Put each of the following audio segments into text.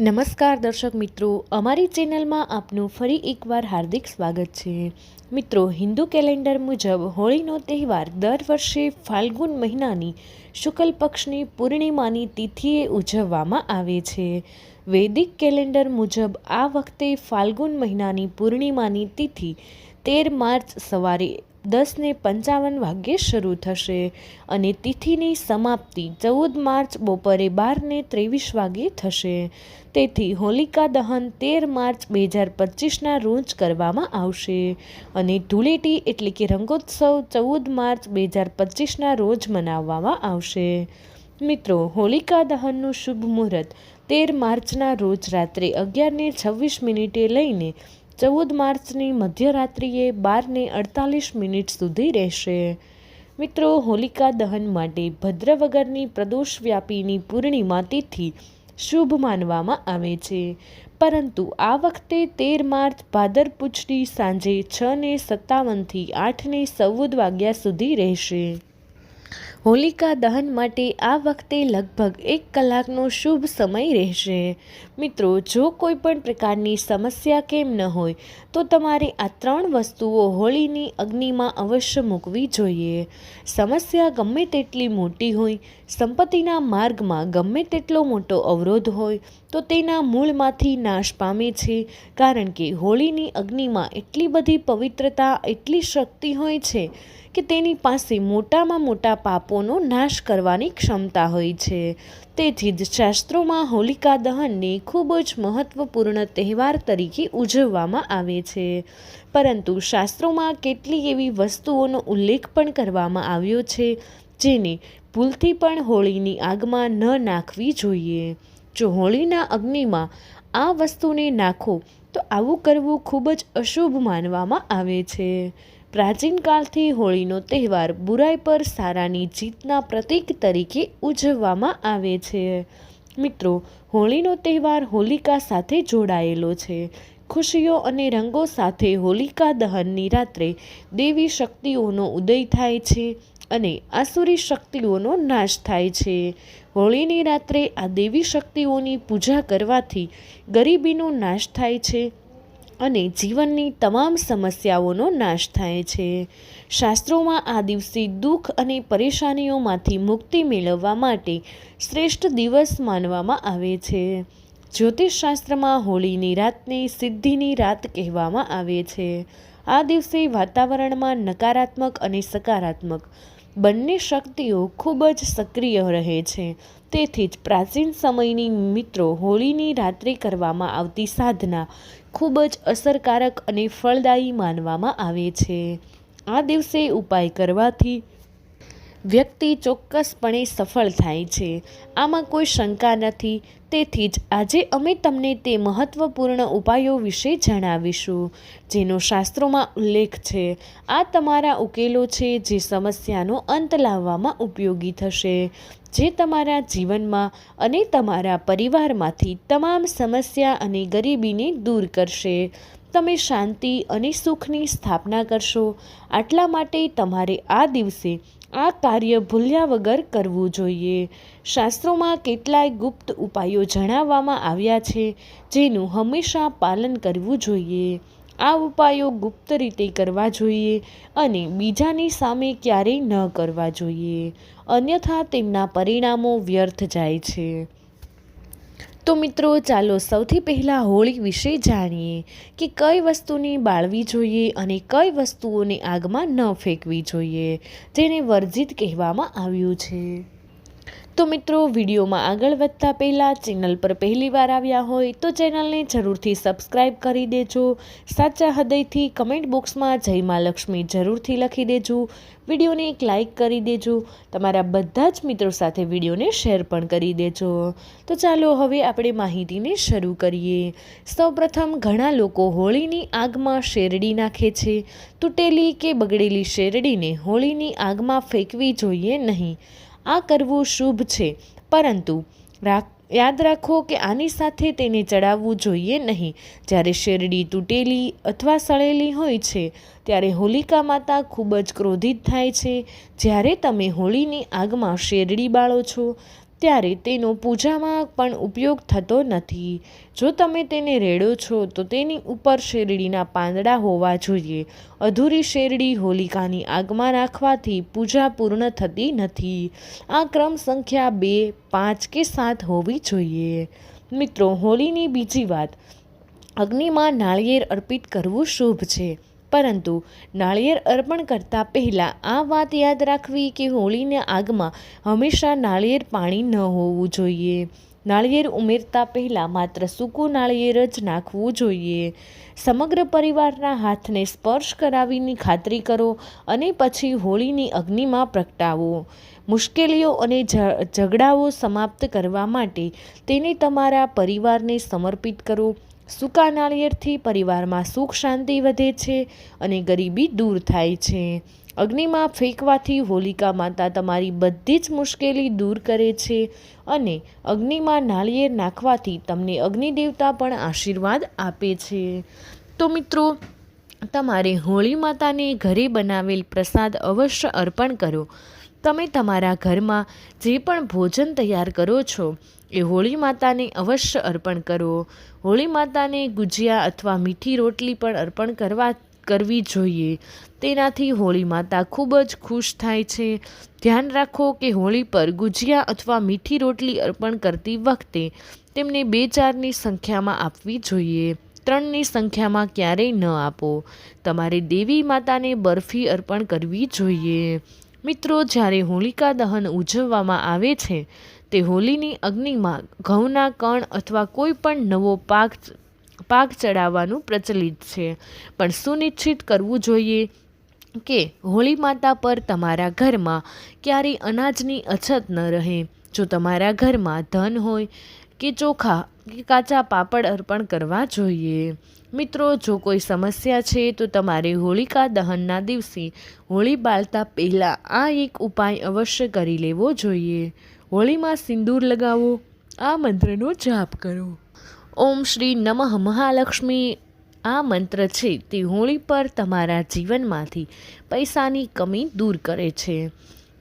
નમસ્કાર દર્શક મિત્રો, અમારી ચેનલમાં આપનું ફરી એકવાર હાર્દિક સ્વાગત છે. મિત્રો, હિન્દુ કેલેન્ડર મુજબ હોળીનો તહેવાર દર વર્ષે ફાલ્ગુન મહિનાની શુક્લ પક્ષની પૂર્ણિમાની તિથિએ ઉજવવામાં આવે છે. વૈદિક કેલેન્ડર મુજબ આ વખતે ફાલ્ગુન મહિનાની પૂર્ણિમાની તિથિ તેર માર્ચ સવારે દસને પંચાવન વાગ્યે શરૂ થશે અને તિથિની સમાપ્તિ ચૌદ માર્ચ બપોરે બારને ત્રેવીસ વાગ્યે થશે. તેથી હોલિકા દહન તેર માર્ચ બે હજાર પચીસના રોજ કરવામાં આવશે અને ધૂળેટી એટલે કે રંગોત્સવ ચૌદ માર્ચ બે હજાર પચીસના રોજ મનાવવામાં આવશે. મિત્રો, હોલિકા દહનનું શુભ મુહૂર્ત તેર માર્ચના રોજ રાત્રે અગિયારને છવ્વીસ મિનિટે લઈને ચૌદ માર્ચની મધ્યરાત્રિએ બારને અડતાલીસ મિનિટ સુધી રહેશે. મિત્રો, હોલિકા દહન માટે ભદ્ર વગરની પ્રદોષ વ્યાપીની પૂર્ણિમા તિથિ શુભ માનવામાં આવે છે. પરંતુ આ વખતે તેર માર્ચ ભાદરપુછડી સાંજે છ ને સત્તાવનથી આઠને ચૌદ વાગ્યા સુધી રહેશે. હોલિકા દહન માટે આ વખતે લગભગ એક કલાકનો શુભ સમય રહેશે. મિત્રો, જો કોઈ પણ પ્રકારની સમસ્યા કેમ ન હોય, તો તમારે આ ત્રણ વસ્તુઓ હોળીની અગ્નિમાં અવશ્ય મૂકવી જોઈએ. સમસ્યા ગમે તેટલી મોટી હોય, સંપત્તિના માર્ગમાં ગમે તેટલો મોટો અવરોધ હોય, તો તેના મૂળમાંથી નાશ પામે છે. કારણ કે હોળીની અગ્નિમાં એટલી બધી પવિત્રતા, એટલી શક્તિ હોય છે કે તેની પાસે મોટામાં મોટા પાપોનો નાશ કરવાની ક્ષમતા હોય છે. તેથી જ શાસ્ત્રોમાં હોલિકા દહનને ખૂબ જ મહત્વપૂર્ણ તહેવાર તરીકે ઉજવવામાં આવે છે. પરંતુ શાસ્ત્રોમાં કેટલીક એવી વસ્તુઓનો ઉલ્લેખ પણ કરવામાં આવ્યો છે, જેને ભૂલથી પણ હોળીની આગમાં ન નાખવી જોઈએ. જો હોળીના અગ્નિમાં આ વસ્તુને નાખો, તો આવું કરવું ખૂબ જ અશુભ માનવામાં આવે છે. પ્રાચીન કાળથી હોળીનો તહેવાર બુરાઈ પર સારાની જીતના પ્રતીક તરીકે ઉજવવામાં આવે છે. મિત્રો, હોળીનો તહેવાર હોલિકા સાથે જોડાયેલો છે. ખુશીઓ અને રંગો સાથે હોલિકા દહનની રાત્રે દેવી શક્તિઓનો ઉદય થાય છે અને આસુરી શક્તિઓનો નાશ થાય છે. હોળીની રાત્રે આ દેવી શક્તિઓની પૂજા કરવાથી ગરીબીનો નાશ થાય છે અને જીવનની તમામ સમસ્યાઓનો નાશ થાય છે. શાસ્ત્રોમાં આ દિવસે દુઃખ અને પરેશાનીઓમાંથી મુક્તિ મેળવવા માટે શ્રેષ્ઠ દિવસ માનવામાં આવે છે. જ્યોતિષશાસ્ત્રમાં હોળીની રાતને સિદ્ધિની રાત કહેવામાં આવે છે. આ દિવસે વાતાવરણમાં નકારાત્મક અને સકારાત્મક બંને શક્તિઓ ખૂબ જ સક્રિય રહે છે. તેથી જ પ્રાચીન સમયની મિત્રો હોળીની રાત્રે કરવામાં આવતી સાધના ખૂબ જ અસરકારક અને ફળદાયી માનવામાં આવે છે. આ દિવસે ઉપાય કરવાથી વ્યક્તિ ચોક્કસપણે સફળ થાય છે. આમાં કોઈ શંકા નથી. તેથી જ આજે અમે તમને તે મહત્વપૂર્ણ ઉપાયો વિશે જણાવીશું, જેનો શાસ્ત્રોમાં ઉલ્લેખ છે. આ તમારા ઉકેલો છે જે સમસ્યાનો અંત લાવવામાં ઉપયોગી થશે, જે તમારા જીવનમાં અને તમારા પરિવારમાંથી તમામ સમસ્યા અને ગરીબીને દૂર કરશે. તમે શાંતિ અને સુખની સ્થાપના કરશો. આટલા માટે તમારે આ દિવસે આ કાર્ય ભૂલ્યા વગર કરવું જોઈએ. શાસ્ત્રોમાં કેટલાય ગુપ્ત ઉપાયો જણાવવામાં આવ્યા છે, જેનું હંમેશા પાલન કરવું જોઈએ. આ ઉપાયો ગુપ્ત રીતે કરવા જોઈએ અને બીજાની સામે ક્યારેય ન કરવા જોઈએ. અન્યથા તેમના પરિણામો વ્યર્થ જાય છે. તો મિત્રો, ચાલો સૌથી પહેલાં હોળી વિશે જાણીએ કે કઈ વસ્તુને બાળવી જોઈએ અને કઈ વસ્તુઓને આગમાં ન ફેંકવી જોઈએ, જેને વર્જિત કહેવામાં આવ્યું છે. તો મિત્રો, વિડીયોમાં આગળ વધતા પહેલાં ચેનલ પર પહેલીવાર આવ્યા હોય તો ચેનલને જરૂરથી સબસ્ક્રાઈબ કરી દેજો. સાચા હૃદયથી કમેન્ટ બોક્સમાં જય મા લક્ષ્મી જરૂરથી લખી દેજો. વિડીયોને એક લાઇક કરી દેજો. તમારા બધા જ મિત્રો સાથે વિડીયોને શેર પણ કરી દેજો. તો ચાલો હવે આપણે માહિતીને શરૂ કરીએ. સૌપ્રથમ, ઘણા લોકો હોળીની આગમાં શેરડી નાખે છે. તૂટેલી કે બગડેલી શેરડીને હોળીની આગમાં ફેંકવી જોઈએ નહીં. આ કરવું શુભ છે. પરંતુ યાદ રાખો કે આની સાથે તેને ચડાવવું જોઈએ નહીં. જ્યારે શેરડી તૂટેલી અથવા સળેલી હોય છે, ત્યારે હોલિકા માતા ખૂબ જ ક્રોધિત થાય છે. જ્યારે તમે હોળીની આગમાં શેરડી બાળો છો ત્યારે તેનો પૂજામાં પણ ઉપયોગ થતો નથી. જો તમે તેને રેડો છો, તો તેની ઉપર શેરડીના પાંદડા હોવા જોઈએ. અધૂરી શેરડી હોલિકાની આગમાં રાખવાથી પૂજા પૂર્ણ થતી નથી. આ ક્રમ સંખ્યા બે, પાંચ કે સાત હોવી જોઈએ. મિત્રો, હોળીની બીજી વાત. અગ્નિમાં નાળિયેર અર્પિત કરવું શુભ છે. પરંતુ નાળિયેર અર્પણ કરતાં પહેલાં આ વાત યાદ રાખવી કે હોળીને આગમાં હંમેશા નાળિયેર પાણી ન હોવું જોઈએ. નાળિયેર ઉમેરતા પહેલાં માત્ર સૂકું નાળિયેર જ નાખવું જોઈએ. સમગ્ર પરિવારના હાથને સ્પર્શ કરાવીની ખાતરી કરો અને પછી હોળીની અગ્નિમાં પ્રગટાવો. મુશ્કેલીઓ અને ઝઘડાઓ સમાપ્ત કરવા માટે તેને તમારા પરિવારને સમર્પિત કરો. સૂકા નાળિયેરથી પરિવારમાં સુખ શાંતિ વધે છે અને ગરીબી દૂર થાય છે. અગ્નિમાં ફેંકવાથી હોલિકા માતા તમારી બધી જ મુશ્કેલી દૂર કરે છે અને અગ્નિમાં નાળિયેર નાખવાથી તમને અગ્નિદેવતા પણ આશીર્વાદ આપે છે. તો મિત્રો, તમારે હોળી માતાને ઘરે બનાવેલ પ્રસાદ અવશ્ય અર્પણ કરો. તમે તમારા ઘરમાં જે પણ ભોજન તૈયાર કરો છો, એ હોળી માતાને અવશ્ય અર્પણ કરો. હોળી માતાને ગુજિયા અથવા મીઠી રોટલી પણ અર્પણ કરવા, કરવી જોઈએ. તેનાથી હોળી માતા ખૂબ જ ખુશ થાય છે. ધ્યાન રાખો કે હોળી પર ગુજિયા અથવા મીઠી રોટલી અર્પણ કરતી વખતે તેમને બે ચારની સંખ્યામાં આપવી જોઈએ. ત્રણની સંખ્યામાં ક્યારેય ન આપો. તમારે દેવી માતાને બરફી અર્પણ કરવી જોઈએ. મિત્રો, જ્યારે હોલિકા દહન ઉજવવામાં આવે છે, તે હોલીની અગ્નિમાં ઘઉંના કણ અથવા કોઈ પણ નવો પાક પાક ચડાવવાનું પ્રચલિત છે. પણ સુનિશ્ચિત કરવું જોઈએ કે હોળી માતા પર તમારા ઘરમાં ક્યારેય અનાજની અછત ન રહે. જો તમારા ઘરમાં ધન હોય કે ચોખા, કે કાચા પાપડ અર્પણ કરવા જોઈએ. મિત્રો, જો કોઈ સમસ્યા છે, તો તમારે હોળિકા દહનના દિવસે હોળી બાળતા પહેલાં આ એક ઉપાય અવશ્ય કરી લેવો જોઈએ. હોળીમાં સિંદૂર લગાવો, આ મંત્રનો જાપ કરો. ઓમ શ્રી નમઃ મહાલક્ષ્મી, આ મંત્ર છે, તે હોળી પર તમારા જીવનમાંથી પૈસાની કમી દૂર કરે છે.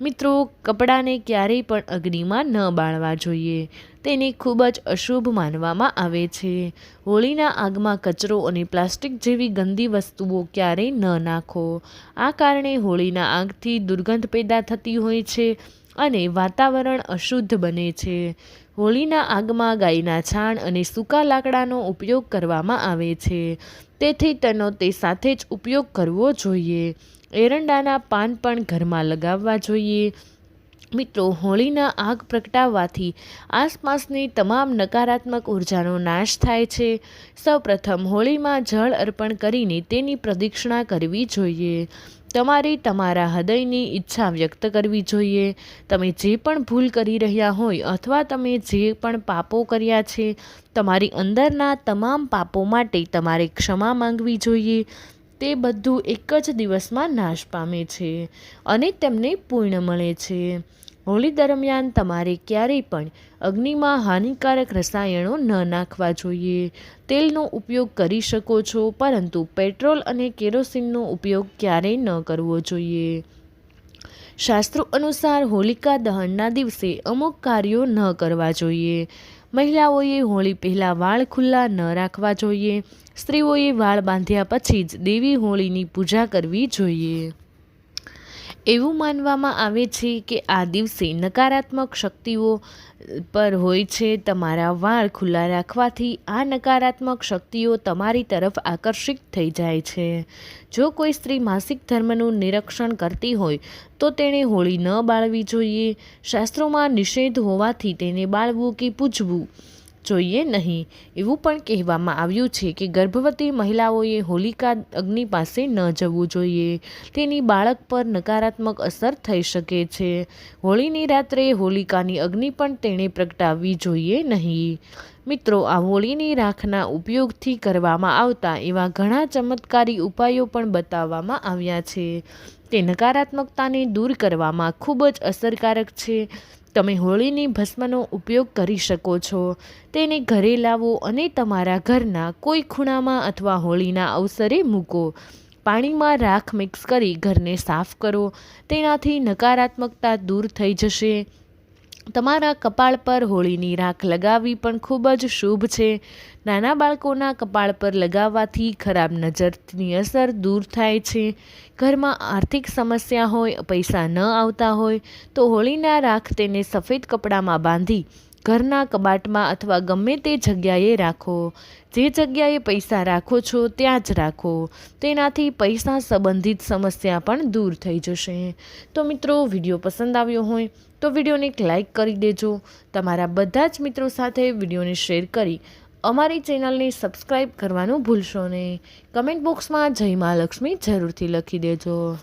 મિત્રો, કપડાને ક્યારેય પણ અગ્નિમાં ન બાળવા જોઈએ. તેને ખૂબ જ અશુભ માનવામાં આવે છે. હોળીના આગમાં કચરો અને પ્લાસ્ટિક જેવી ગંદી વસ્તુઓ ક્યારેય ન નાખો. આ કારણે હોળીના આગથી દુર્ગંધ પેદા થતી હોય છે અને વાતાવરણ અશુદ્ધ બને છે. હોળીના આગમાં ગાયના છાણ અને સૂકા લાકડાનો ઉપયોગ કરવામાં આવે છે. તેથી તેનો તે સાથે જ ઉપયોગ કરવો જોઈએ. એરંડાના પાન પણ ઘરમાં લગાવવા જોઈએ. મિત્રો, હોળીના આગ પ્રગટાવવાથી આસપાસની તમામ નકારાત્મક ઉર્જાનો નાશ થાય છે. સૌપ્રથમ હોળીમાં જળ અર્પણ કરીને તેની પ્રદક્ષિણા કરવી જોઈએ. તમારે, તમારા હૃદયની ઈચ્છા વ્યક્ત કરવી જોઈએ. તમે જે પણ ભૂલ કરી રહ્યા હોય અથવા તમે જે પણ પાપો કર્યા છે, તમારી અંદરના તમામ પાપો માટે તમારે ક્ષમા માંગવી જોઈએ. તે બધું એક જ દિવસમાં નાશ પામે છે અને તેમને પૂર્ણ મળે છે. હોળી દરમિયાન તમારે ક્યારેય પણ અગ્નિમાં હાનિકારક રસાયણો ન નાખવા જોઈએ. તેલનો ઉપયોગ કરી શકો છો, પરંતુ પેટ્રોલ અને કેરોસીનનો ઉપયોગ ક્યારેય ન કરવો જોઈએ. શાસ્ત્રો અનુસાર હોલિકા દહનના દિવસે અમુક કાર્યો ન કરવા જોઈએ. મહિલાઓએ હોળી પહેલાં વાળ ખુલ્લા ન રાખવા જોઈએ. સ્ત્રીઓએ વાળ બાંધ્યા પછી જ દેવી હોળીની પૂજા કરવી જોઈએ. એવું માનવામાં આવે છે કે આ દિવસે નકારાત્મક શક્તિઓ પર હોય છે. તમારા વાળ ખુલ્લા રાખવાથી આ નકારાત્મક શક્તિઓ તમારી તરફ આકર્ષિત થઈ જાય છે. જો કોઈ સ્ત્રી માસિક ધર્મનું નિરીક્ષણ કરતી હોય, તો તેણે હોળી ન બાળવી જોઈએ. શાસ્ત્રોમાં નિષેધ હોવાથી તેને બાળવું કે પૂજવું જોઈએ નહીં. એવું પણ કહેવામાં આવ્યું છે કે ગર્ભવતી મહિલાઓએ હોલિકા અગ્નિ પાસે ન જવું જોઈએ. તેની બાળક પર નકારાત્મક અસર થઈ શકે છે. હોળીની રાત્રે હોલિકાની અગ્નિ પણ તેણે પ્રગટાવવી જોઈએ નહીં. મિત્રો, આ હોળીની રાખના ઉપયોગથી કરવામાં આવતા એવા ઘણા ચમત્કારી ઉપાયો પણ બતાવવામાં આવ્યા છે. તે નકારાત્મકતાને દૂર કરવામાં ખૂબ જ અસરકારક છે. તમે હોળીની ભસ્મનો ઉપયોગ કરી શકો છો. તેને ઘરે લાવો અને તમારા ઘરના કોઈ ખૂણામાં અથવા હોળીના અવસરે મૂકો. પાણીમાં રાખ મિક્સ કરી ઘરને સાફ કરો. તેનાથી નકારાત્મકતા દૂર થઈ જશે. તમારા કપાળ પર હોળીની રાખ લગાવવી પણ ખૂબ જ શુભ છે. નાના બાળકોના કપાળ પર લગાવવાથી ખરાબ નજરની અસર દૂર થાય છે. ઘરમાં આર્થિક સમસ્યા હોય, પૈસા ન આવતા હોય, તો હોળીના રાખ તેને સફેદ કપડામાં બાંધી ઘરના કબાટમાં અથવા ગમે તે જગ્યાએ રાખો. જે જગ્યાએ પૈસા રાખો છો, ત્યાં જ રાખો. તેનાથી પૈસા સંબંધિત સમસ્યા પણ દૂર થઈ જશે. તો મિત્રો, વીડિયો પસંદ આવ્યો હોય, તો વિડીયોને એક લાઇક કરી દેજો. તમારા બધા જ મિત્રો સાથે વિડીયોને શેર કરી અમારી ચેનલને સબસ્ક્રાઈબ કરવાનું ભૂલશો નહીં. કમેન્ટ બોક્સમાં જય મહાલક્ષ્મી જરૂરથી લખી દેજો.